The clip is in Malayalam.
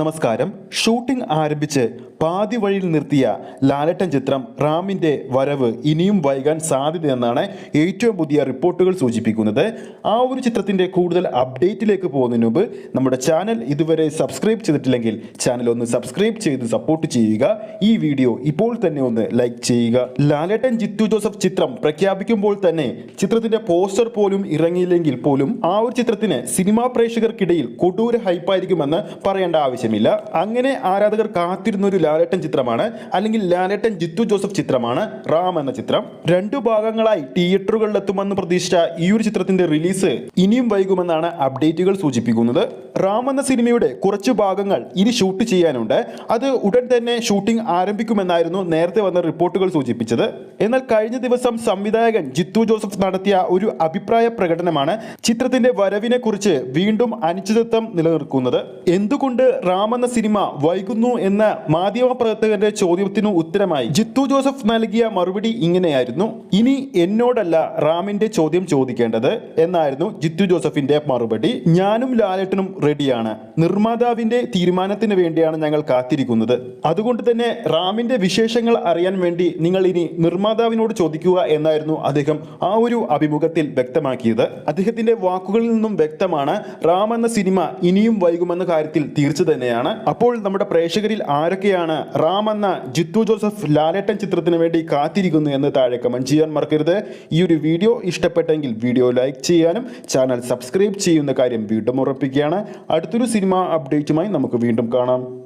നമസ്കാരം. ഷൂട്ടിംഗ് ആരംഭിച്ച് പാതി വഴിയിൽ നിർത്തിയ ലാലട്ടൻ ചിത്രം റാമിന്റെ വരവ് ഇനിയും വൈകാൻ സാധ്യതയെന്നാണ് ഏറ്റവും പുതിയ റിപ്പോർട്ടുകൾ സൂചിപ്പിക്കുന്നത്. ആ ഒരു ചിത്രത്തിന്റെ കൂടുതൽ അപ്ഡേറ്റിലേക്ക് പോകുന്നതിന് മുമ്പ് നമ്മുടെ ചാനൽ ഇതുവരെ സബ്സ്ക്രൈബ് ചെയ്തിട്ടില്ലെങ്കിൽ ചാനൽ ഒന്ന് സബ്സ്ക്രൈബ് ചെയ്ത് സപ്പോർട്ട് ചെയ്യുക. ഈ വീഡിയോ ഇപ്പോൾ തന്നെ ഒന്ന് ലൈക്ക് ചെയ്യുക. ലാലേട്ടൻ ജിത്തു ജോസഫ് ചിത്രം പ്രഖ്യാപിക്കുമ്പോൾ തന്നെ ചിത്രത്തിന്റെ പോസ്റ്റർ പോലും ഇറങ്ങിയില്ലെങ്കിൽ പോലും ആ ഒരു ചിത്രത്തിന് സിനിമാ പ്രേക്ഷകർക്കിടയിൽ കൊടൂര ഹൈപ്പായിരിക്കുമെന്ന് പറയേണ്ട ആവശ്യമില്ല അങ്ങനെ ആരാധകർ കാത്തിരുന്ന ഒരു ലാലേട്ടൻ ചിത്രമാണ് അല്ലെങ്കിൽ ലാലേട്ടൻ ജിത്തു ജോസഫ് ചിത്രമാണ് റാം എന്ന ചിത്രം. രണ്ടു ഭാഗങ്ങളായി തിയേറ്ററുകളിൽ എത്തുമെന്ന് പ്രതീക്ഷിച്ച ഈ ഒരു ചിത്രത്തിന്റെ റിലീസ് ഇനിയും വൈകുമെന്നാണ് അപ്ഡേറ്റുകൾ സൂചിപ്പിക്കുന്നത്. റാം എന്ന സിനിമയുടെ കുറച്ച് ഭാഗങ്ങൾ ഇനി ഷൂട്ട് ചെയ്യാനുണ്ട്. അത് ഉടൻ തന്നെ ഷൂട്ടിംഗ് ആരംഭിക്കുമെന്നായിരുന്നു നേരത്തെ വന്ന റിപ്പോർട്ടുകൾ സൂചിപ്പിച്ചത്. എന്നാൽ കഴിഞ്ഞ ദിവസം സംവിധായകൻ ജിത്തു ജോസഫ് നടത്തിയ ഒരു അഭിപ്രായ പ്രകടനമാണ് ചിത്രത്തിന്റെ വരവിനെ കുറിച്ച് വീണ്ടും അനിശ്ചിതത്വം നിലനിൽക്കുന്നത് എന്തുകൊണ്ട് റാം എന്ന സിനിമ വൈകുന്നു എന്ന മാധ്യമ പ്രവർത്തകന്റെ ചോദ്യത്തിനു ഉത്തരമായി ജിത്തു ജോസഫ് നൽകിയ മറുപടി ഇങ്ങനെയായിരുന്നു. ഇനി എന്നോടല്ല റാമിന്റെ ചോദ്യം ചോദിക്കേണ്ടത് എന്നായിരുന്നു ജിത്തു ജോസഫിന്റെ മറുപടി. ഞാനും ലാലേട്ടനും റെഡിയാണ്. നിർമ്മാതാവിന്റെ തീരുമാനത്തിന് വേണ്ടിയാണ് ഞങ്ങൾ കാത്തിരിക്കുന്നത്. അതുകൊണ്ട് തന്നെ റാമിന്റെ വിശേഷങ്ങൾ അറിയാൻ വേണ്ടി നിങ്ങൾ ഇനി നിർമ്മാതാവിനോട് ചോദിക്കുക എന്നായിരുന്നു അദ്ദേഹം ആ ഒരു അഭിമുഖത്തിൽ വ്യക്തമാക്കിയത്. അദ്ദേഹത്തിന്റെ വാക്കുകളിൽ നിന്നും വ്യക്തമാണ് റാം എന്ന സിനിമ ഇനിയും വൈകുമെന്ന കാര്യത്തിൽ തീർച്ച തന്നെയാണ്. അപ്പോൾ നമ്മുടെ പ്രേക്ഷകരിൽ ആരൊക്കെയാണ് റാം എന്ന ജിത്തു ജോസഫ് ലാലേട്ടൻ ചിത്രത്തിന് വേണ്ടി കാത്തിരിക്കുന്നു എന്ന് താഴെ കമന്റ് ചെയ്യാൻ മറക്കരുത്. ഈ ഒരു വീഡിയോ ഇഷ്ടപ്പെട്ടെങ്കിൽ വീഡിയോ ലൈക്ക് ചെയ്യാനും ചാനൽ സബ്സ്ക്രൈബ് ചെയ്യുന്ന കാര്യം വീണ്ടും ഉറപ്പിക്കുകയാണ്. അടുത്തൊരു സിനിമ അപ്ഡേറ്റുമായി നമുക്ക് വീണ്ടും കാണാം.